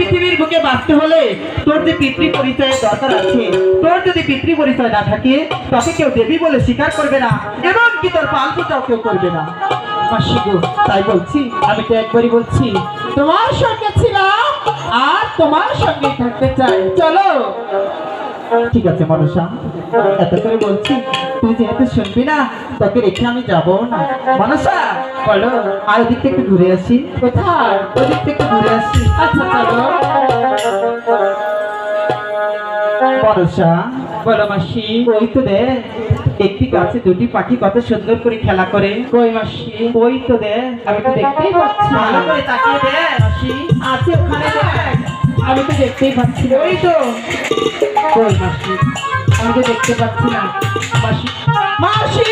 পৃথিবীর বুকে বাঁচতে হলে তোর যে পিতৃ পরিচয়ের দরকার আছে, তোর যদি পিতৃ পরিচয় না থাকে, তাকে কেউ দেবী বলে স্বীকার করবে না এবং কি তোর পালপুটাও কেউ করবে না। তাই বলছি, আমি তো একবারই বলছি, তোমার সঙ্গে ছিলাম আর তোমার সঙ্গে থাকতে চাই। চলো। ঠিক আছে, মনসা। এত করে বলছি, তুই যেহেতু শুনবি না, তোকে রেখে আমি যাব না। মনসা, বলো, আর ওদিক থেকে ঘুরে আসি। কোথায়? ওদিক থেকে ঘুরে আসি। আচ্ছা চলো। মনসা, বলো মাসি। ওই তো দে, একটি গাছে দুটি পাখি কত সুন্দর করে খেলা করে। কই মাসি? ওই তো দে, আমি তো দেখতেই পাচ্ছি। ভালো করে তাকিয়ে দে মাসি। আছে ওখানে দেখ। আমি তো দেখতেই পাচ্ছি। ওই তো। মাসি আমি তো দেখতে পাচ্ছি না মাসি মাসি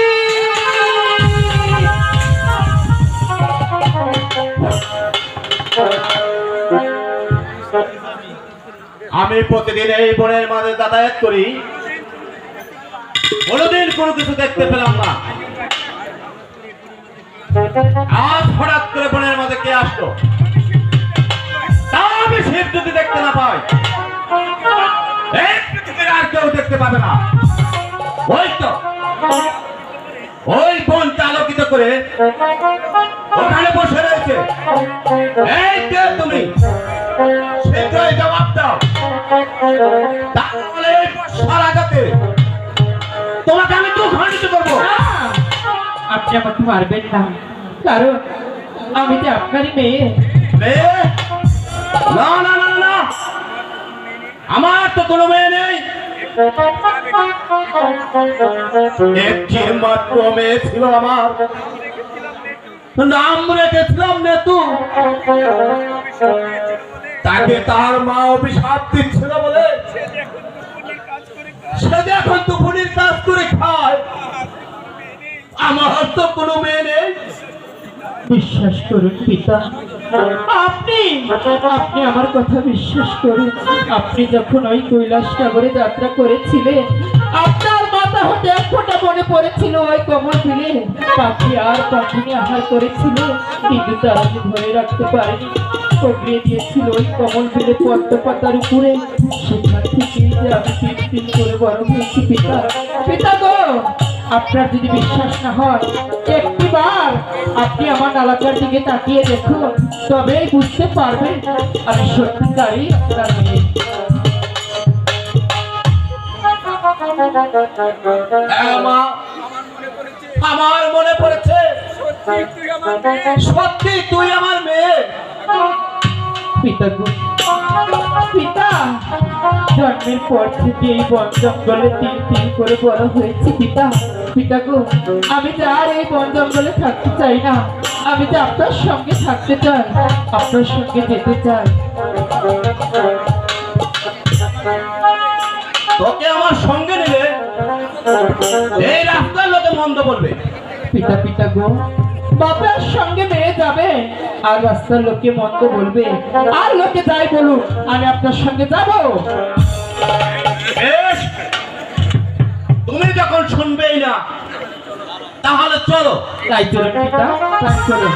আমি প্রতিদিন এই বনের মাঝে যাতায়াত করি। কোনোদিন কোনো কিছু দেখতে পেলাম না। আজ হঠাৎ করে বনের মাঝে কে আসলো? তাও আমি শিব যদি দেখতে না পাই। কেউ দেখতে পাবে না। ওই তো। ওই বনটা আলোকিত করে ওখানে বসে রয়েছে। এই কে তুমি? শীঘ্রই জবাব দাও। তাহলে এই বর্ষার আঘাতে তোমাকে আমি করব। আপনি আমাকে মারবেন না। কারণ আমি যে আপনারই মেয়ে। না না না, না। আমার তো কোনো মেয়ে নেই। ছিল আমার। নাম রেখেছিলাম নেতু। তাকে তার মা অভিশাপ দিচ্ছিল বলে সে এখন দুপুরের কাজ করে খায়, আমার তো কোনো মেয়ে নেই। বিশ্বাস করুন পিতা আপনি? আপনি আমার কথা বিশ্বাস করুন। আপনি যখন ওই কৈলাস নগরে যাত্রা করেছিলেন, আপনার মাথা হতে এক ফোঁটা মনে পড়েছিল ওই কমল ফিলে পাখি আর পাখিনি আহার করেছিল, কিন্তু তারা ধরে রাখতে পারেনি। পকড়িয়ে দিয়েছিল ওই কমল ফিলে পদ্ম পাতার উপরে। সেখান থেকে যে আমি তিন করে বড় হয়েছি, পিতা। পিতা গো! আপনার যদি বিশ্বাস না হয় একটিবার আপনি আমার নালাকার দিকে তাকিয়ে দেখুন। তবেই বুঝতে পারবেন আমি সত্যিকারই আপনার মেয়ে। হ্যাঁ, আমার মনে পড়েছে। সত্যি তুই আমার মেয়ে। পিতা পিতা জন্মের পর থেকে এই বন জঙ্গলে তিন তিন করে বড় হয়েছে পিতা। পিতা গো আমি তো আর এই বন জঙ্গলে থাকতে চাই না। আমি তো আপনার সঙ্গে থাকতে চাই আপনার সঙ্গে যেতে চাই। তোকে আমার সঙ্গে নিলে এই রাস্তার লোকে মন্দ বলবে। পিতা পিতা গো বাবার সঙ্গে মেয়ে যাবে আর রাস্তার লোকে মন্দ বলবে। আর লোকে যাই বলুক আমি আপনার সঙ্গে যাব। শুনবেই না। তাহলে চলো। তাই চলুন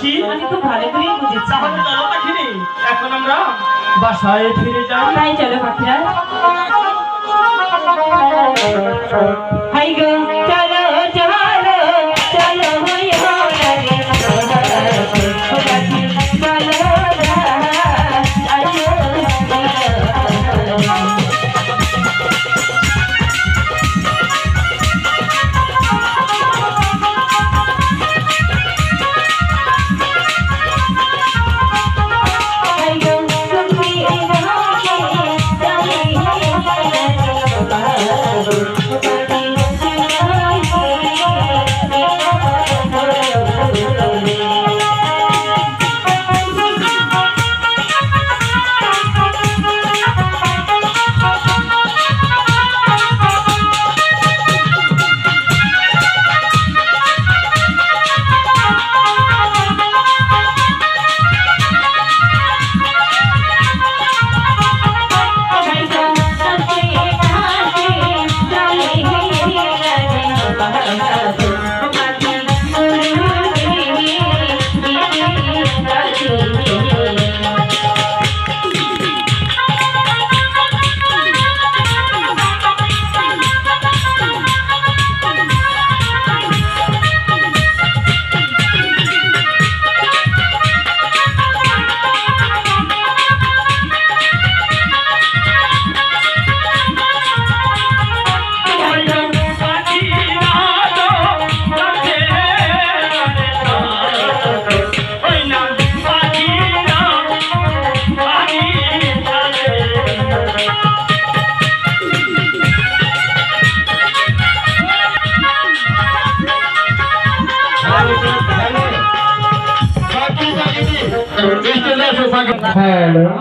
ভালোবাসি আমি তো ভালো করেই বুঝেছি তাহলে চলো পাখিনি এখন আমরা বাসায় ফিরে যাই। তাই চলো পাখিরা। হাই গো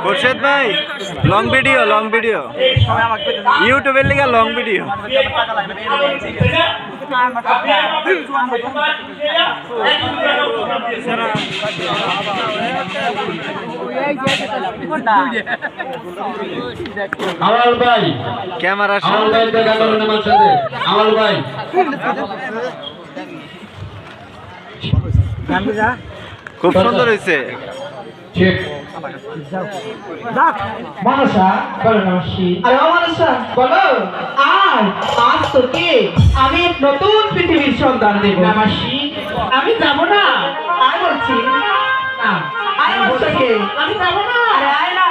খোরশেদ ভাই লং ভিডিও লং ভিডিও ইউটিউবের লিগে লং ভিডিও ভাই। ক্যামেরা আমল ভাই দেখা করুন আমার সাথে। আমল ভাই। খুব সুন্দর হয়েছে ঠিক। মনসা বলো নমস্কি আরে ও বলো। আজ আজ তোকে আমি নতুন পৃথিবীর সন্ধান দেব নমস্কি আমি যাব না। আর বলছি। না। আয় বলছে। আমি যাব না। আরে আয় না।